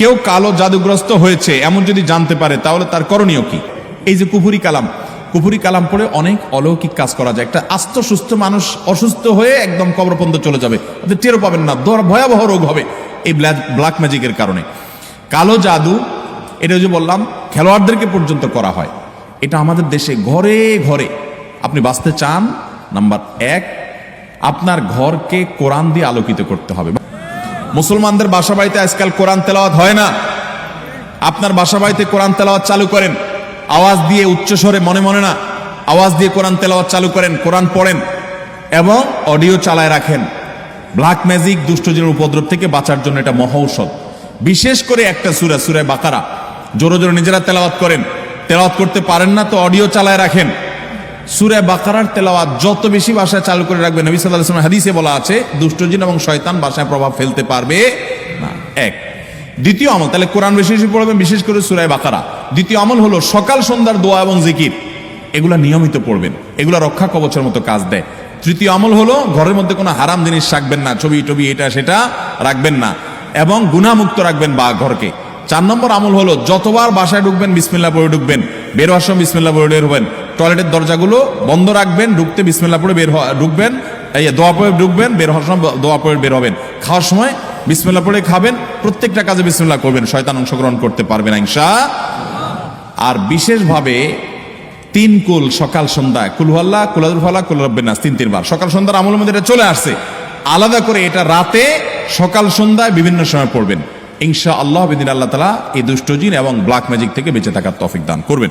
কেউ কালো জাদুগ্রস্ত হয়েছে, এমন যদি জানতে পারে, তাহলে তার করণীয় কি? এই যে কুফুরি কালাম কুফুরি কালাম পড়ে অনেক অলৌকিক কাজ করা যায়। একটা আস্ত, সুস্থ মানুষ অসুস্থ হয়ে একদম কবরপন্থ চলে যাবে। টেরও পাবেন না ভয়াবহ রোগ হবে এই ব্ল্যাক ম্যাজিকের কারণে। কালো জাদু, এটা যে বললাম, খেলোয়াড়দেরকে পর্যন্ত করা হয়। এটা আমাদের দেশে ঘরে ঘরে। আপনি বাঁচতে চান, নাম্বার এক, আপনার ঘরকে কোরআন দিয়ে আলোকিত করতে হবে। মুসলমানদের বাসা বাড়িতে আজকাল কোরআন তেলাওয়াত হয় না। আপনার বাসা বাড়িতে কোরআন তেলাওয়াত চালু করেন। আওয়াজ দিয়ে উচ্চস্বরে মনে মনে না, আওয়াজ দিয়ে কোরআন তেলাওয়াত চালু করেন, কোরআন পড়েন এবং অডিও চালায় রাখেন। ব্ল্যাক ম্যাজিক দুষ্টজনের উপদ্রব থেকে বাঁচার জন্য এটা মহৌষধ বিশেষ করে একটা সুরা সুরায় বাকারা। জোরে জোরে নিজেরা তেলাওয়াত করেন। তেলাওয়াত করতে পারেন না তো অডিও চালায় রাখেন। সুরে বাকারার তেলাওয়াত যত বেশি বাসায় চালু করে রাখবে নবী সাল্লাহ সাল্লাম হাদিসে বলা আছে দুষ্টজিন এবং শয়তান বাসায় প্রভাব ফেলতে পারবে না। এক। দ্বিতীয় আমল, তাহলে কোরআন বেশি বেশি পড়বেন, বিশেষ করে সুরায় বাকারা। দ্বিতীয় আমল হলো সকাল সন্ধ্যার দোয়া এবং জিকির। এগুলা নিয়মিত পড়বেন, এগুলা রক্ষা কবচের মতো কাজ দেয়। তৃতীয় আমল হলো ঘরের মধ্যে কোনো হারাম জিনিস রাখবেন না, ছবি টবি এটা সেটা রাখবেন না এবং গুণামুক্ত রাখবেন বা ঘরকে। চার নম্বর আমল হলো যতবার বাসায় ঢুকবেন বিসমিল্লা পড়ে ঢুকবেন, বের হওয়ার সময় বিসমিল্লা পড়ে বের হবেন টয়লেটের দরজাগুলো বন্ধ রাখবেন, ঢুকতে বিসমিল্লা পড়ে বের ঢুকবেন, এই দোয়া পড়ে ঢুকবেন, বের হওয়ার সময় দোয়া পড়ে বের হবেন। খাওয়ার সময় বিসমিল্লা পড়ে খাবেন, প্রত্যেকটা কাজে বিসমিল্লা করবেন, শয়তান অংশগ্রহণ করতে পারবে না, ইনশা আর বিশেষভাবে তিন কুল সকাল সন্ধ্যায় কুলহাল্লা কুলাদুল ফালা কুলরব্বেনাস তিন, তিনবার। সকাল, সন্ধ্যার আমলের মধ্যে এটা চলে আসছে। আলাদা করে এটা রাতে সকাল, সন্ধ্যায় বিভিন্ন সময় পড়বেন। ইনশা আল্লাহ, বিদিন আল্লাহ তালা এই দুষ্টজিন এবং ব্ল্যাক ম্যাজিক থেকে বেঁচে থাকার তফিক দান করবেন।